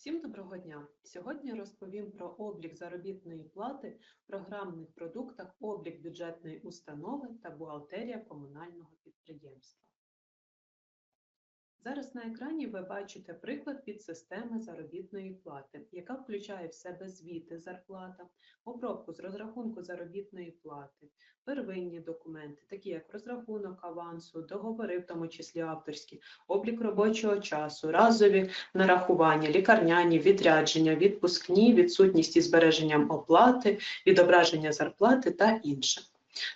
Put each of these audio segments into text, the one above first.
Всім доброго дня! Сьогодні розповім про облік заробітної плати в програмних продуктах, облік бюджетної установи та бухгалтерія комунального підприємства. Зараз на екрані ви бачите приклад підсистеми заробітної плати, яка включає в себе звіти зарплата, обробку з розрахунку заробітної плати, первинні документи, такі як розрахунок авансу, договори, в тому числі авторські, облік робочого часу, разові нарахування, лікарняні, відрядження, відпускні, відсутність із збереженням оплати, відображення зарплати та інше.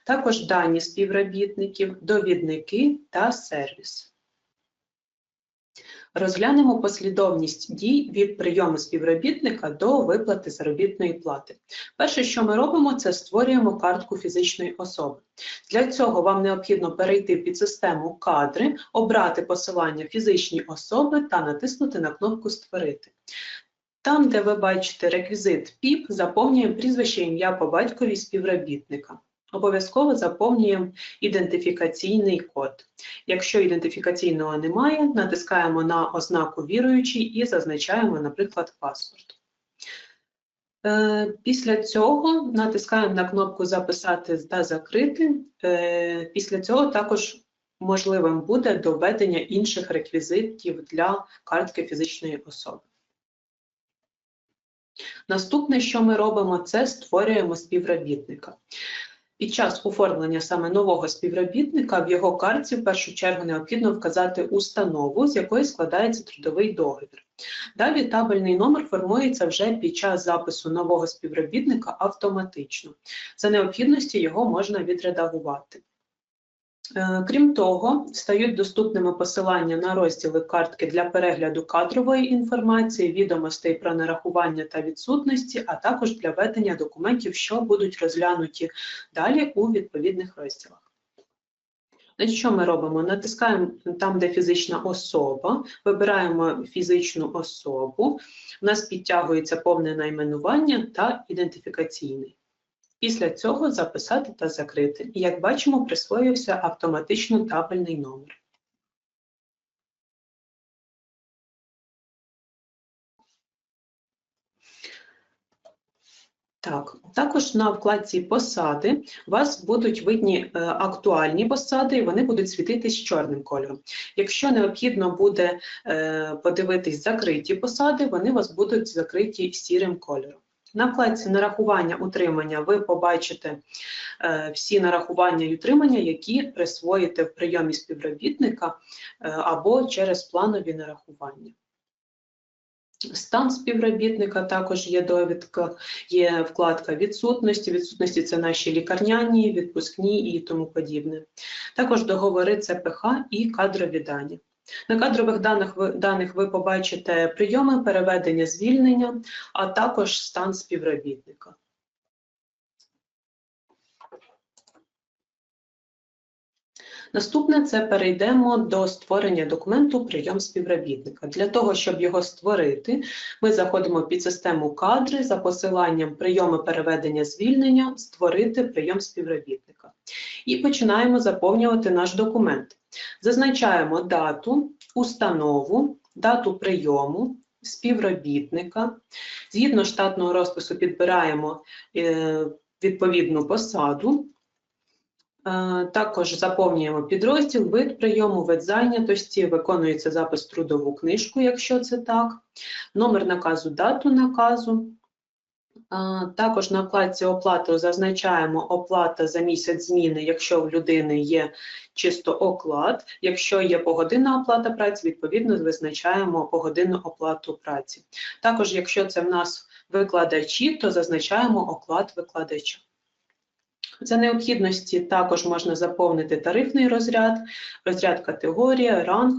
Також дані співробітників, довідники та сервіс. Розглянемо послідовність дій від прийому співробітника до виплати заробітної плати. Перше, що ми робимо, це створюємо картку фізичної особи. Для цього вам необхідно перейти в підсистему кадри, обрати посилання фізичні особи та натиснути на кнопку Створити. Там, де ви бачите реквізит ПІП, заповнюємо прізвище ім'я по батькові співробітника. Обов'язково заповнюємо ідентифікаційний код. Якщо ідентифікаційного немає, натискаємо на ознаку віруючий і зазначаємо, наприклад, паспорт. Е, після цього натискаємо на кнопку Записати та закрити. Е, після цього також можливим буде доведення інших реквізитів для картки фізичної особи. Наступне, що ми робимо, це створюємо співробітника. Під час оформлення саме нового співробітника в його карті в першу чергу необхідно вказати установу, з якої складається трудовий договір. Далі табельний номер формується вже під час запису нового співробітника автоматично. За необхідності його можна відредагувати. Е, крім того, стають доступними посилання на розділи картки для перегляду кадрової інформації, відомостей про нарахування та відсутності, а також для ведення документів, що будуть розглянуті далі у відповідних розділах. Що ми робимо? Натискаємо там, де фізична особа, вибираємо фізичну особу, у нас підтягується повне найменування та ідентифікаційний. Після цього записати та закрити. І як бачимо, присвоївся автоматично табельний номер. Так, також на вкладці посади у вас будуть видні е, актуальні посади, і вони будуть світитись чорним кольором. Якщо необхідно буде е, подивитись закриті посади, вони у вас будуть закриті сірим кольором. На вкладці нарахування утримання ви побачите е, всі нарахування і утримання, які присвоїте в прийомі співробітника е, або через планові нарахування. Стан співробітника також є довідка, є вкладка відсутності. Відсутності це наші лікарняні, відпускні і тому подібне. Також договори ЦПХ і кадрові дані. На кадрових даних ви, даних ви побачите прийоми переведення звільнення, а також стан співробітника. Наступне це перейдемо до створення документу прийом співробітника. Для того, щоб його створити, ми заходимо під систему кадри за посиланням прийоми переведення звільнення, створити прийом співробітника. І починаємо заповнювати наш документ. Зазначаємо дату, установу, дату прийому, співробітника. Згідно штатного розпису підбираємо е, відповідну посаду. Е, також заповнюємо підрозділ, вид прийому, вид зайнятості, виконується запис в трудову книжку, якщо це так, номер наказу, дату наказу. Е, також на вкладці оплати зазначаємо оплата за місяць зміни, якщо в людини є чисто оклад. Якщо є погодинна оплата праці, відповідно визначаємо погодинну оплату праці. Також, якщо це в нас викладачі, то зазначаємо оклад викладача. За необхідності також можна заповнити тарифний розряд, розряд категорія, ранг.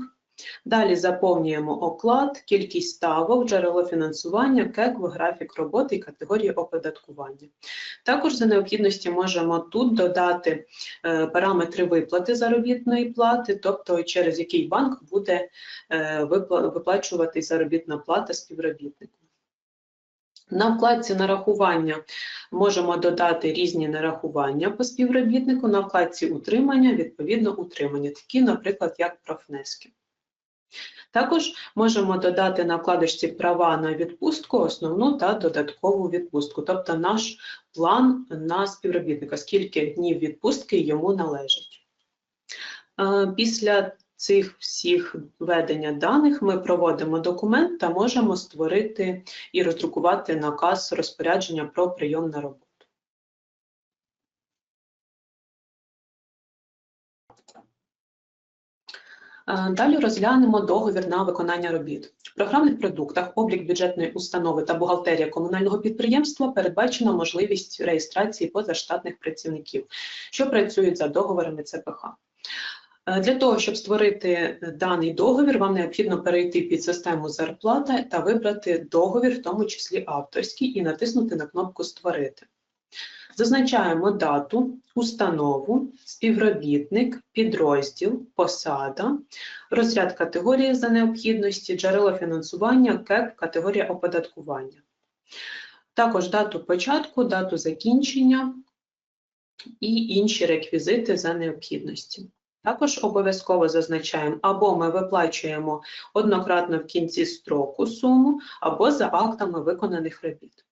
Далі заповнюємо оклад, кількість ставок, джерело фінансування, КЕК, графік роботи і категорії оподаткування. Також за необхідності можемо тут додати е, параметри виплати заробітної плати, тобто через який банк буде е, виплачувати заробітна плата співробітнику. На вкладці нарахування можемо додати різні нарахування по співробітнику, на вкладці утримання, відповідно, утримання, такі, наприклад, як профнески. Також можемо додати на вкладочці права на відпустку основну та додаткову відпустку, тобто наш план на співробітника, скільки днів відпустки йому належить. Е, Після цих всіх введення даних ми проводимо документ та можемо створити і роздрукувати наказ розпорядження про прийом на роботу. Е, Далі розглянемо договір на виконання робіт. В програмних продуктах облік бюджетної установи та бухгалтерія комунального підприємства передбачена можливість реєстрації позаштатних працівників, що працюють за договорами ЦПХ. Е, Для того, щоб створити даний договір, вам необхідно перейти під систему зарплата та вибрати договір, в тому числі авторський, і натиснути на кнопку Створити. Зазначаємо дату, установу, співробітник, підрозділ, посада, розряд категорії за необхідності, джерело фінансування, КЕП, категорія оподаткування. Також дату початку, дату закінчення і інші реквізити за необхідності. Також обов'язково зазначаємо, або ми виплачуємо однократно в кінці строку суму, або за актами виконаних робіт.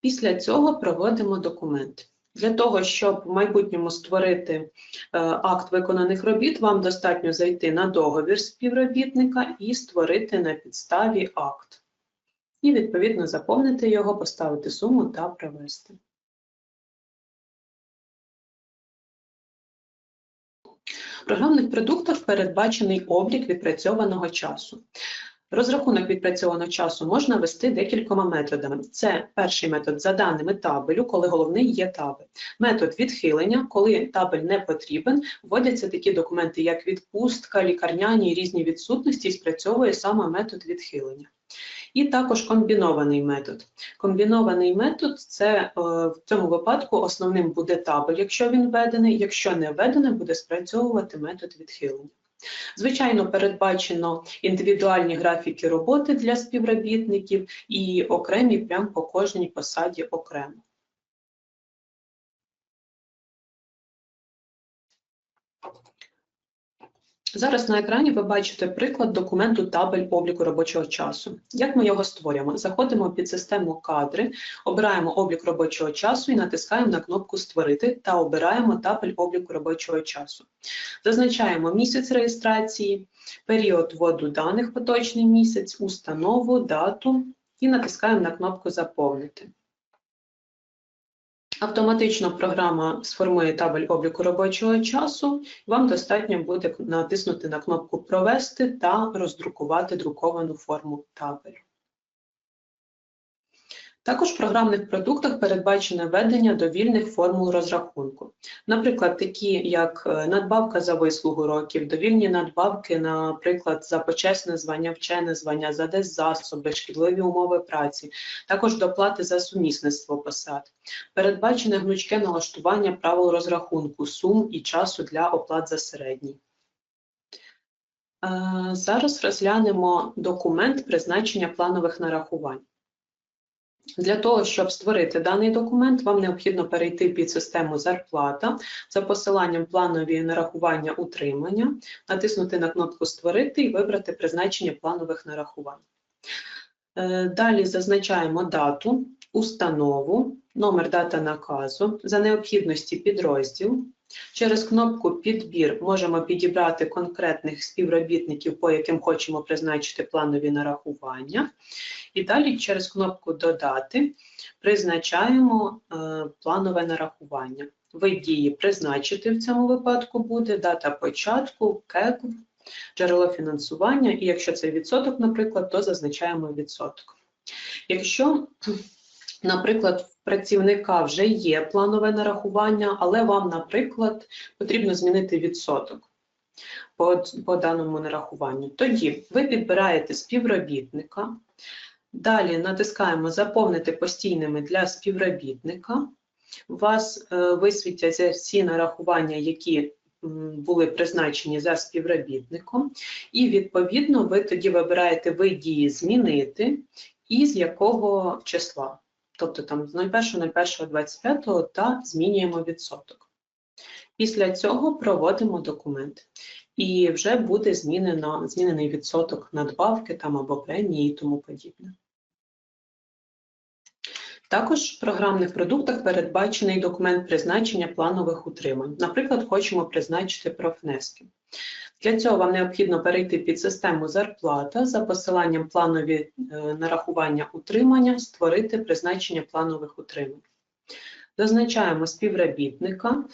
Після цього проводимо документ. Для того, щоб в майбутньому створити е, акт виконаних робіт, вам достатньо зайти на договір співробітника і створити на підставі акт. І, відповідно, заповнити його, поставити суму та провести. Програмних продуктах передбачений облік відпрацьованого часу. Розрахунок відпрацьованого часу можна вести декількома методами. Це перший метод за даними табелю, коли головний є табель. Метод відхилення, коли табель не потрібен, вводяться такі документи, як відпустка, лікарняні і різні відсутності, і спрацьовує саме метод відхилення. І також комбінований метод. Комбінований метод це е, в цьому випадку основним буде табель, якщо він введений, якщо не введений, буде спрацьовувати метод відхилення. Звичайно, передбачено індивідуальні графіки роботи для співробітників і окремі прямо по кожній посаді окремо. Зараз на екрані ви бачите приклад документу табель обліку робочого часу. Як ми його створюємо? Заходимо під систему кадри, обираємо облік робочого часу і натискаємо на кнопку Створити та обираємо табель обліку робочого часу. Зазначаємо місяць реєстрації, період вводу даних поточний місяць, установу, дату і натискаємо на кнопку Заповнити. Автоматично програма сформує табель обліку робочого часу. Вам достатньо буде натиснути на кнопку Провести та роздрукувати друковану форму табелю. Також в програмних продуктах передбачене введення довільних формул розрахунку. Наприклад, такі як е, надбавка за вислугу років, довільні надбавки, наприклад, за почесне звання, вчене звання, за деззасоби, шкідливі умови праці, також доплати за сумісництво посад. Передбачене гнучке налаштування правил розрахунку, сум і часу для оплат за середній. Е, Зараз розглянемо документ призначення планових нарахувань. Для того, щоб створити даний документ, вам необхідно перейти під систему зарплата за посиланням планові нарахування утримання, натиснути на кнопку Створити і вибрати призначення планових нарахувань. Е, Далі зазначаємо дату, установу, номер дата наказу, за необхідності підрозділ. Через кнопку Підбір можемо підібрати конкретних співробітників, по яким хочемо призначити планові нарахування. І далі через кнопку Додати призначаємо е, планове нарахування. Вид дії призначити в цьому випадку буде дата початку, КЕК, джерело фінансування, і якщо це відсоток, наприклад, то зазначаємо відсоток. Якщо, наприклад, в працівника вже є планове нарахування, але вам, наприклад, потрібно змінити відсоток по, по даному нарахуванню, тоді ви підбираєте співробітника. Далі натискаємо Заповнити постійними для співробітника. У вас е, висвітяться всі нарахування, які були призначені за співробітником, і, відповідно, ви тоді вибираєте вид дії змінити і з якого числа. Тобто там з 01.01.25 та змінюємо відсоток. Після цього проводимо документ. і вже буде змінено, змінений відсоток надбавки там або премії і тому подібне. Також в програмних продуктах передбачений документ призначення планових утримань. Наприклад, хочемо призначити профнески. Для цього вам необхідно перейти під систему зарплата за посиланням планові е, нарахування утримання, створити призначення планових утримань. Зазначаємо співробітника.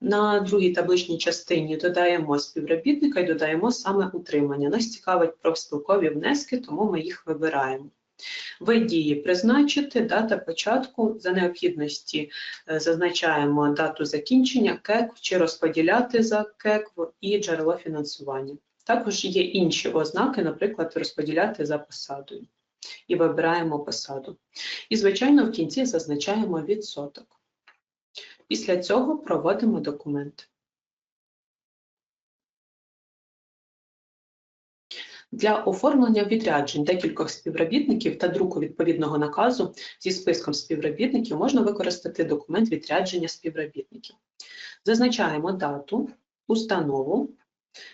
На другій табличній частині додаємо співробітника і додаємо саме утримання. Нас цікавить профспілкові внески, тому ми їх вибираємо. Вид дії призначити, дата початку, за необхідності е, зазначаємо дату закінчення, КЕК чи розподіляти за КЕК і джерело фінансування. Також є інші ознаки, наприклад, розподіляти за посадою. І вибираємо посаду. І, звичайно, в кінці зазначаємо відсоток. Після цього проводимо документ. Для оформлення відряджень декількох співробітників та друку відповідного наказу зі списком співробітників можна використати документ відрядження співробітників. Зазначаємо дату, установу.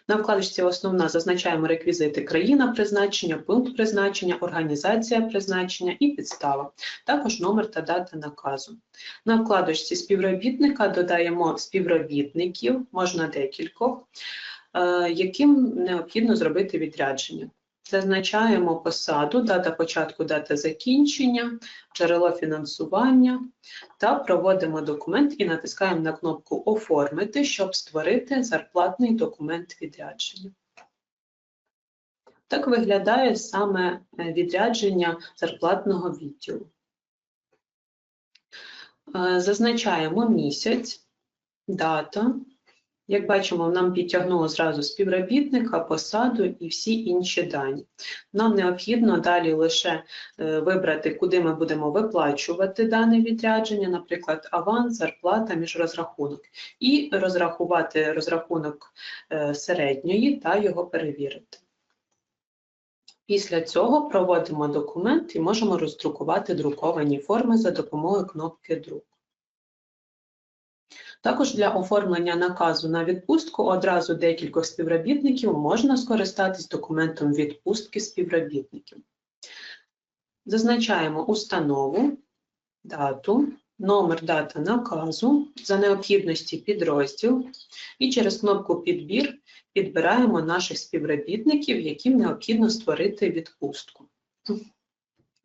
На вкладочці Основна зазначаємо реквізити країна призначення, пункт призначення, організація призначення і підстава, також номер та дата наказу. На вкладочці співробітника додаємо співробітників, можна декількох. Е, яким необхідно зробити відрядження. Зазначаємо посаду, дата початку, дата закінчення, джерело фінансування та проводимо документ і натискаємо на кнопку Оформити, щоб створити зарплатний документ відрядження. Так виглядає саме е, відрядження зарплатного відділу. Е, зазначаємо місяць, дата. Як бачимо, нам підтягнуло зразу співробітника, посаду і всі інші дані. Нам необхідно далі лише е, вибрати, куди ми будемо виплачувати дане відрядження, наприклад, аванс, зарплата, міжрозрахунок, і розрахувати розрахунок е, середньої та його перевірити. Після цього проводимо документ і можемо роздрукувати друковані форми за допомогою кнопки Друк. Також для оформлення наказу на відпустку одразу декількох співробітників можна скористатись документом відпустки співробітників. Зазначаємо установу, дату, номер дата наказу, за необхідності підрозділ і через кнопку Підбір підбираємо наших співробітників, яким необхідно створити відпустку.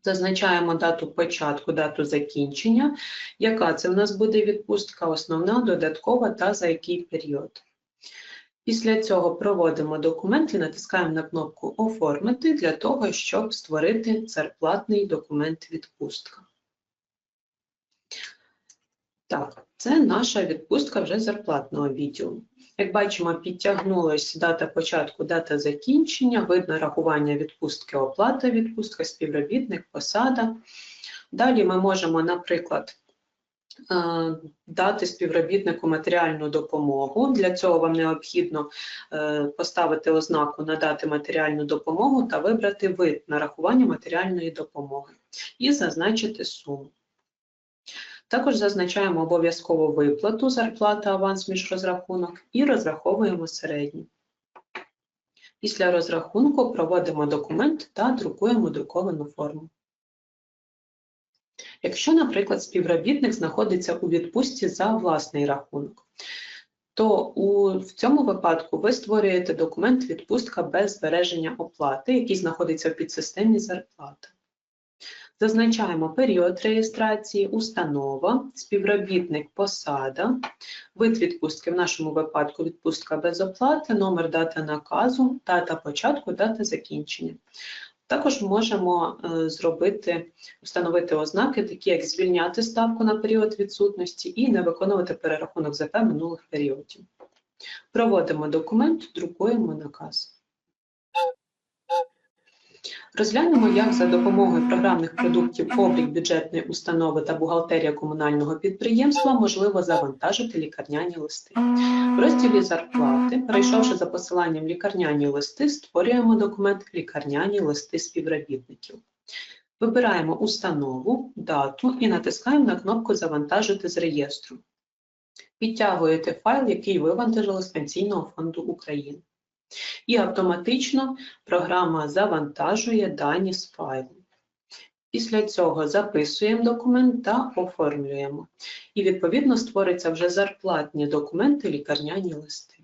Зазначаємо дату початку, дату закінчення, яка це в нас буде відпустка, основна, додаткова та за який період. Після цього проводимо документ і натискаємо на кнопку Оформити для того, щоб створити зарплатний документ відпустка. Так, це наша відпустка вже зарплатного відділу. Як бачимо, підтягнулася дата початку, дата закінчення, видно рахування відпустки, оплата відпустка, співробітник, посада. Далі ми можемо, наприклад, е, дати співробітнику матеріальну допомогу. Для цього вам необхідно е, поставити ознаку Надати матеріальну допомогу та вибрати вид нарахування матеріальної допомоги і зазначити суму. Також зазначаємо обов'язкову виплату зарплата аванс між розрахунок і розраховуємо середню. Після розрахунку проводимо документ та друкуємо друковану форму. Якщо, наприклад, співробітник знаходиться у відпустці за власний рахунок, то у, в цьому випадку ви створюєте документ відпустка без збереження оплати, який знаходиться в підсистемі зарплата. Зазначаємо період реєстрації, установа, співробітник, посада, вид відпустки, в нашому випадку відпустка без оплати, номер дати наказу, дата початку, дата закінчення. Також можемо е, зробити, встановити ознаки, такі як звільняти ставку на період відсутності і не виконувати перерахунок ЗП минулих періодів. Проводимо документ, друкуємо наказ. Розглянемо, як за допомогою програмних продуктів облік бюджетної установи та бухгалтерія комунального підприємства можливо завантажити лікарняні листи. В розділі зарплати, перейшовши за посиланням лікарняні листи, створюємо документ лікарняні листи співробітників. Вибираємо установу, дату і натискаємо на кнопку Завантажити з реєстру. Підтягуєте файл, який вивантажили з Пенсійного фонду України. І автоматично програма завантажує дані з файлу. Після цього записуємо документ та оформлюємо. І відповідно створиться вже зарплатні документи, лікарняні листи.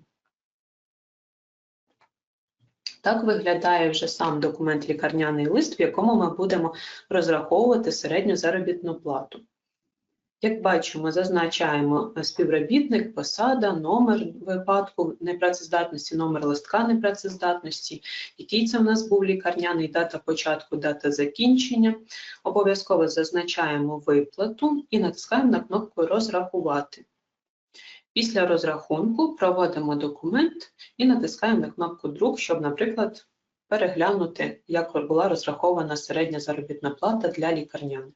Так виглядає вже сам документ лікарняний лист, в якому ми будемо розраховувати середню заробітну плату. Як бачимо, зазначаємо співробітник, посада, номер випадку непрацездатності, номер листка непрацездатності, який це в нас був лікарняний, дата початку, дата закінчення. Обов'язково зазначаємо виплату і натискаємо на кнопку Розрахувати. Після розрахунку проводимо документ і натискаємо на кнопку Друк, щоб, наприклад, переглянути, як була розрахована середня заробітна плата для лікарняних.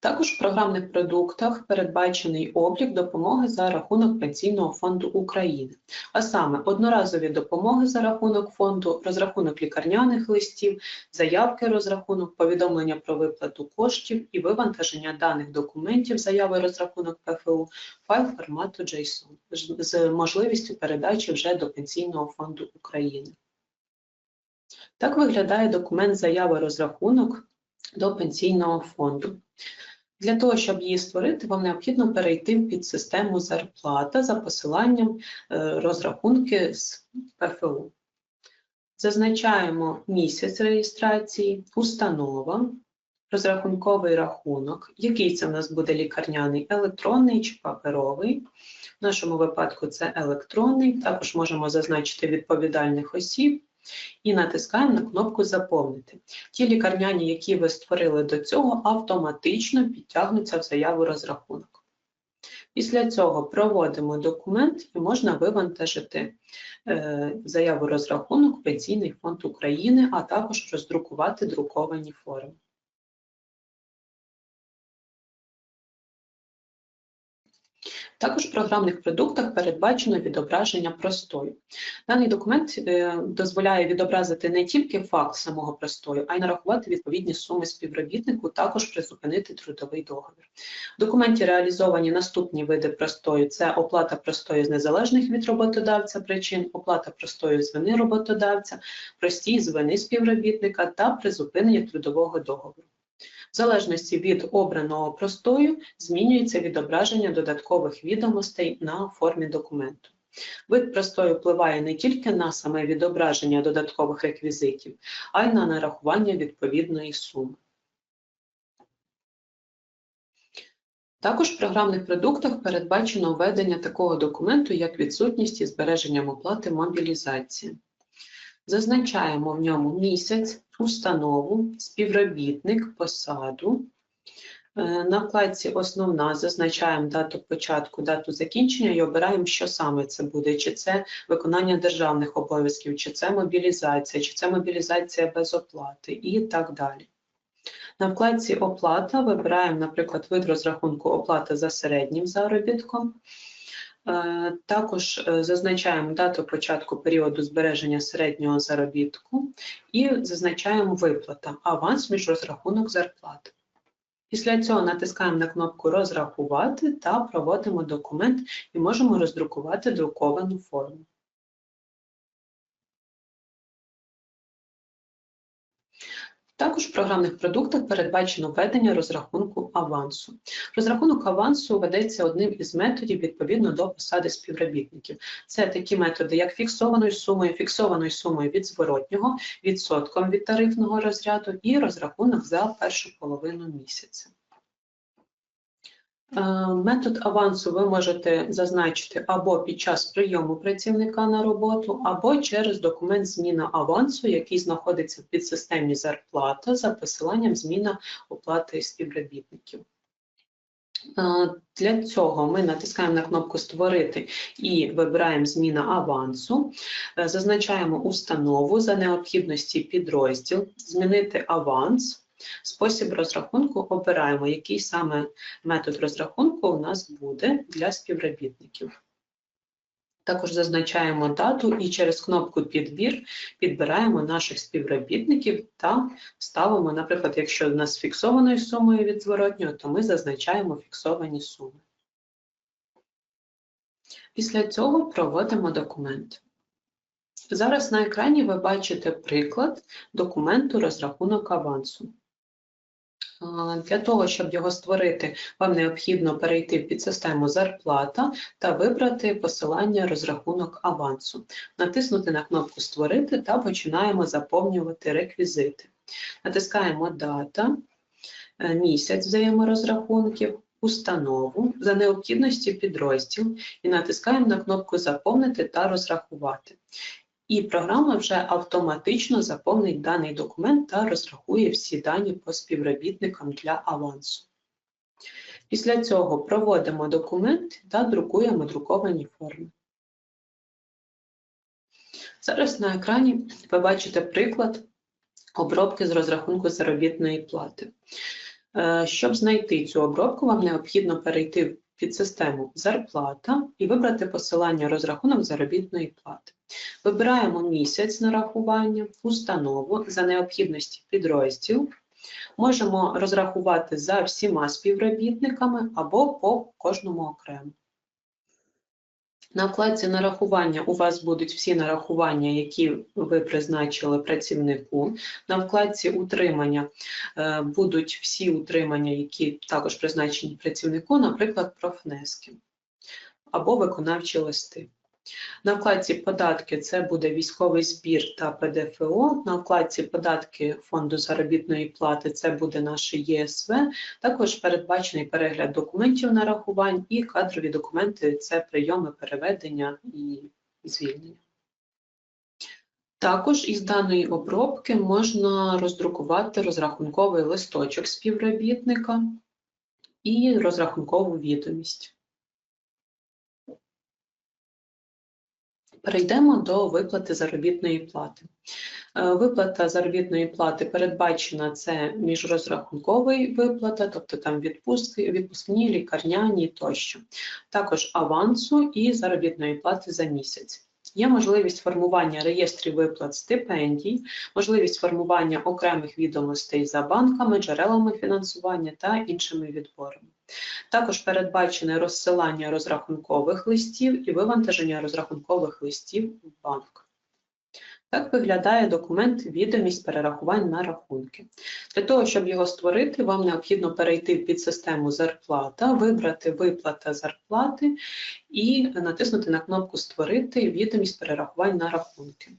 Також в програмних продуктах передбачений облік допомоги за рахунок Пенсійного фонду України, а саме одноразові допомоги за рахунок фонду, розрахунок лікарняних листів, заявки розрахунок, повідомлення про виплату коштів і вивантаження даних документів, заяви розрахунок ПФУ, файл формату JSON з можливістю передачі вже до Пенсійного фонду України. Так виглядає документ заяви розрахунок до Пенсійного фонду. Для того, щоб її створити, вам необхідно перейти в підсистему зарплата за посиланням е, розрахунки з ПФУ. Зазначаємо місяць реєстрації, установа, розрахунковий рахунок, який це в нас буде лікарняний, електронний чи паперовий. В нашому випадку це електронний, також можемо зазначити відповідальних осіб і натискаємо на кнопку Заповнити. Ті лікарняні, які ви створили до цього, автоматично підтягнуться в заяву розрахунок. Після цього проводимо документ і можна вивантажити е, заяву розрахунок Пенсійний фонд України, а також роздрукувати друковані форми. Також в програмних продуктах передбачено відображення простою. Даний документ е, дозволяє відобразити не тільки факт самого простою, а й нарахувати відповідні суми співробітнику, також призупинити трудовий договір. В документі реалізовані наступні види простою: це оплата простою з незалежних від роботодавця причин, оплата простою з вини роботодавця, простій з вини співробітника та призупинення трудового договору. В залежності від обраного простою змінюється відображення додаткових відомостей на формі документу. Вид простою впливає не тільки на саме відображення додаткових реквізитів, а й на нарахування відповідної суми. Також в програмних продуктах передбачено введення такого документу, як відсутність і збереженням оплати мобілізації. Зазначаємо в ньому місяць, установу, співробітник, посаду. Е, на вкладці Основна зазначаємо дату початку, дату закінчення і обираємо, що саме це буде, чи це виконання державних обов'язків, чи це мобілізація, чи це мобілізація без оплати і так далі. На вкладці Оплата вибираємо, наприклад, вид розрахунку оплати за середнім заробітком. Е, також е, зазначаємо дату початку періоду збереження середнього заробітку і зазначаємо виплата аванс між розрахунок зарплати. Після цього натискаємо на кнопку Розрахувати та проводимо документ і можемо роздрукувати друковану форму. Також в програмних продуктах передбачено введення розрахунку авансу. Розрахунок авансу ведеться одним із методів відповідно до посади співробітників. Це такі методи, як фіксованою сумою, фіксованою сумою від зворотнього, відсотком від тарифного розряду і розрахунок за першу половину місяця. Е, метод авансу ви можете зазначити або під час прийому працівника на роботу, або через документ зміна авансу, який знаходиться в підсистемі зарплата за посиланням зміна оплати співробітників. Е, для цього ми натискаємо на кнопку Створити і вибираємо зміна авансу, е, зазначаємо установу за необхідності підрозділ, змінити аванс. Спосіб розрахунку обираємо, який саме метод розрахунку у нас буде для співробітників. Також зазначаємо дату і через кнопку Підбір підбираємо наших співробітників та ставимо, наприклад, якщо у нас фіксованою сумою від зворотнього, то ми зазначаємо фіксовані суми. Після цього проводимо документ. Зараз на екрані ви бачите приклад документу розрахунок авансу. Для того, щоб його створити, вам необхідно перейти в підсистему зарплата та вибрати посилання розрахунок авансу. Натиснути на кнопку Створити та починаємо заповнювати реквізити. Натискаємо Дата, е, місяць взаєморозрахунків, установу, за необхідності підрозділ і натискаємо на кнопку Заповнити та розрахувати. І програма вже автоматично заповнить даний документ та розрахує всі дані по співробітникам для авансу. Після цього проводимо документ та друкуємо друковані форми. Зараз на екрані ви бачите приклад обробки з розрахунку заробітної плати. Е, Щоб знайти цю обробку, вам необхідно перейти в підсистему зарплата і вибрати посилання розрахунок заробітної плати. Вибираємо місяць нарахування, установу за необхідності підрозділ. Можемо розрахувати за всіма співробітниками або по кожному окремо. На вкладці нарахування у вас будуть всі нарахування, які ви призначили працівнику. На вкладці утримання е, будуть всі утримання, які також призначені працівнику, наприклад, профнески або виконавчі листи. На вкладці податки це буде військовий збір та ПДФО. На вкладці податки фонду заробітної плати це буде наше ЄСВ. Також передбачений перегляд документів нарахувань і кадрові документи це прийоми переведення і звільнення. Також із даної обробки можна роздрукувати розрахунковий листочок співробітника і розрахункову відомість. Перейдемо до виплати заробітної плати. Е, Виплата заробітної плати передбачена це міжрозрахунковий виплата, тобто там відпустки, відпускні, лікарняні тощо. Також авансу і заробітної плати за місяць. Є можливість формування реєстрів виплат стипендій, можливість формування окремих відомостей за банками, джерелами фінансування та іншими відборами. Також передбачене розсилання розрахункових листів і вивантаження розрахункових листів в банк. Так виглядає документ відомість перерахувань на рахунки. Для того, щоб його створити, вам необхідно перейти в підсистему зарплата, вибрати виплата зарплати і натиснути на кнопку Створити відомість перерахувань на рахунки.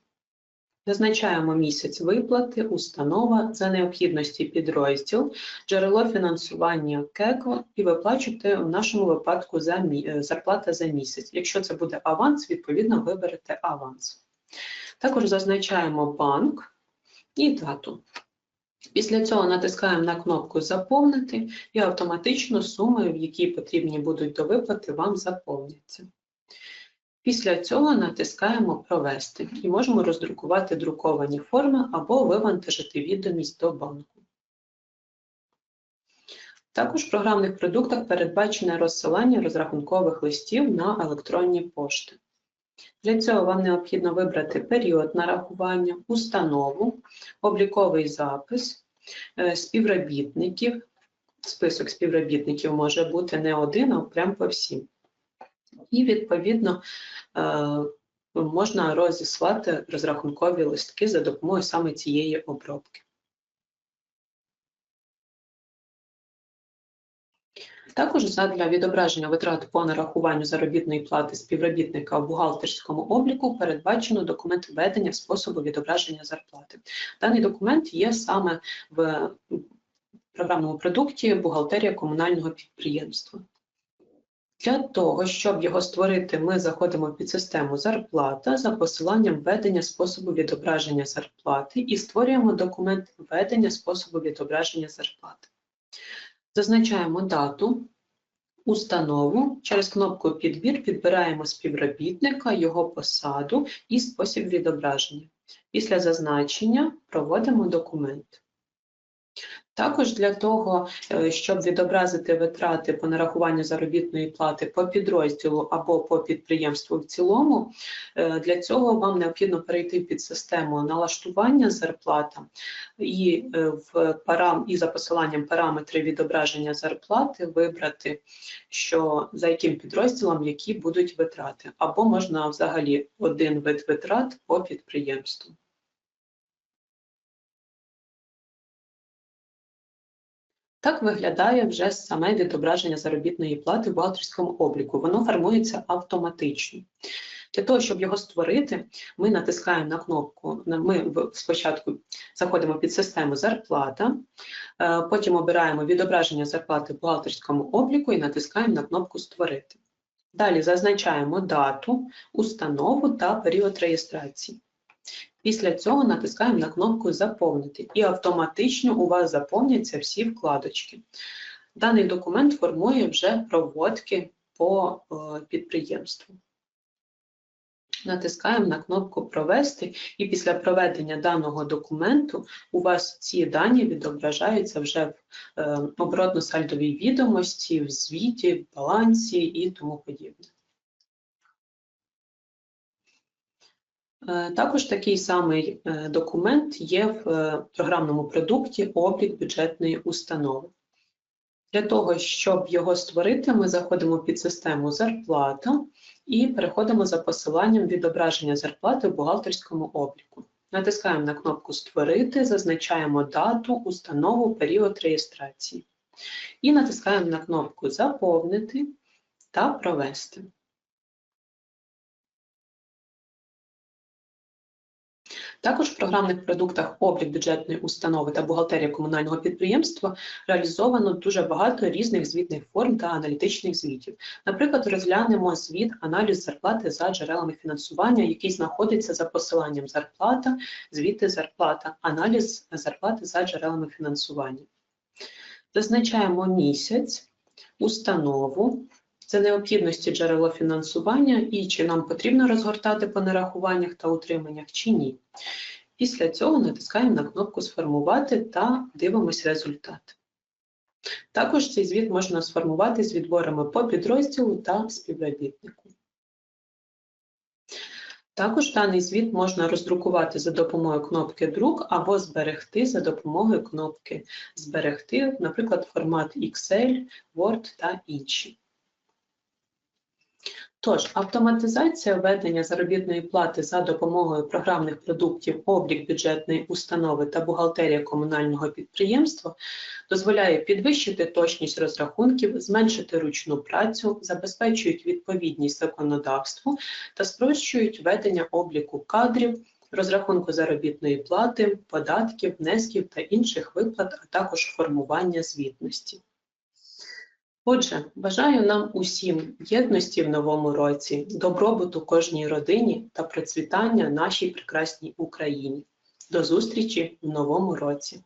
Визначаємо місяць виплати, установа за необхідності підрозділ, джерело фінансування КЕКО і виплачуєте в нашому випадку е, зарплата за місяць. Якщо це буде аванс, відповідно виберете аванс. Також зазначаємо банк і дату. Після цього натискаємо на кнопку Заповнити і автоматично суми, в які потрібні будуть до виплати, вам заповняться. Після цього натискаємо Провести і можемо роздрукувати друковані форми або вивантажити відомість до банку. Також в програмних продуктах передбачене розсилання розрахункових листів на електронні пошти. Для цього вам необхідно вибрати період нарахування, установу, обліковий запис, е, співробітників. Список співробітників може бути не один, а прям по всім. І, відповідно, е, можна розіслати розрахункові листки за допомогою саме цієї обробки. Також задля відображення витрат по нарахуванню заробітної плати співробітника в бухгалтерському обліку передбачено документ введення способу відображення зарплати. Даний документ є саме в програмному продукті бухгалтерія комунального підприємства. Для того, щоб його створити, ми заходимо в підсистему зарплата за посиланням введення способу відображення зарплати і створюємо документ введення способу відображення зарплати. Зазначаємо дату, установу, через кнопку Підбір підбираємо співробітника, його посаду і спосіб відображення. Після зазначення проводимо документ. Також для того, е, щоб відобразити витрати по нарахуванню заробітної плати по підрозділу або по підприємству в цілому, е, для цього вам необхідно перейти під систему налаштування зарплата і е, в парам і за посиланням параметри відображення зарплати вибрати, що за яким підрозділом які будуть витрати, або можна взагалі один вид витрат по підприємству. Так виглядає вже саме відображення заробітної плати в бухгалтерському обліку. Воно формується автоматично. Для того, щоб його створити, ми натискаємо на кнопку. Ми спочатку заходимо під систему зарплата, е, потім обираємо відображення зарплати в бухгалтерському обліку і натискаємо на кнопку Створити. Далі зазначаємо дату, установу та період реєстрації. Після цього натискаємо на кнопку Заповнити і автоматично у вас заповняться всі вкладочки. Даний документ формує вже проводки по е, підприємству. Натискаємо на кнопку Провести, і після проведення даного документу у вас ці дані відображаються вже в е, оборотно-сальдовій відомості, в звіті, балансі і тому подібне. Також такий самий е, документ є в е, програмному продукті облік бюджетної установи. Для того, щоб його створити, ми заходимо під систему зарплата і переходимо за посиланням відображення зарплати в бухгалтерському обліку. Натискаємо на кнопку Створити, зазначаємо дату, установу, період реєстрації. І натискаємо на кнопку Заповнити та Провести. Також в програмних продуктах облік бюджетної установи та бухгалтерія комунального підприємства реалізовано дуже багато різних звітних форм та аналітичних звітів. Наприклад, розглянемо звіт аналіз зарплати за джерелами фінансування, який знаходиться за посиланням зарплата, звіти зарплата, аналіз зарплати за джерелами фінансування. Зазначаємо місяць, установу, це необхідності джерело фінансування і чи нам потрібно розгортати по нарахуваннях та утриманнях, чи ні. Після цього натискаємо на кнопку Сформувати та дивимось результат. Також цей звіт можна сформувати з відборами по підрозділу та співробітнику. Також даний звіт можна роздрукувати за допомогою кнопки Друк або зберегти за допомогою кнопки Зберегти, наприклад, формат Excel, Word та інші. Тож, автоматизація введення заробітної плати за допомогою програмних продуктів облік бюджетної установи та бухгалтерія комунального підприємства дозволяє підвищити точність розрахунків, зменшити ручну працю, забезпечують відповідність законодавству та спрощують ведення обліку кадрів, розрахунку заробітної плати, податків, внесків та інших виплат, а також формування звітності. Отже, бажаю нам усім єдності в новому році, добробуту кожній родині та процвітання нашій прекрасній Україні. До зустрічі в новому році!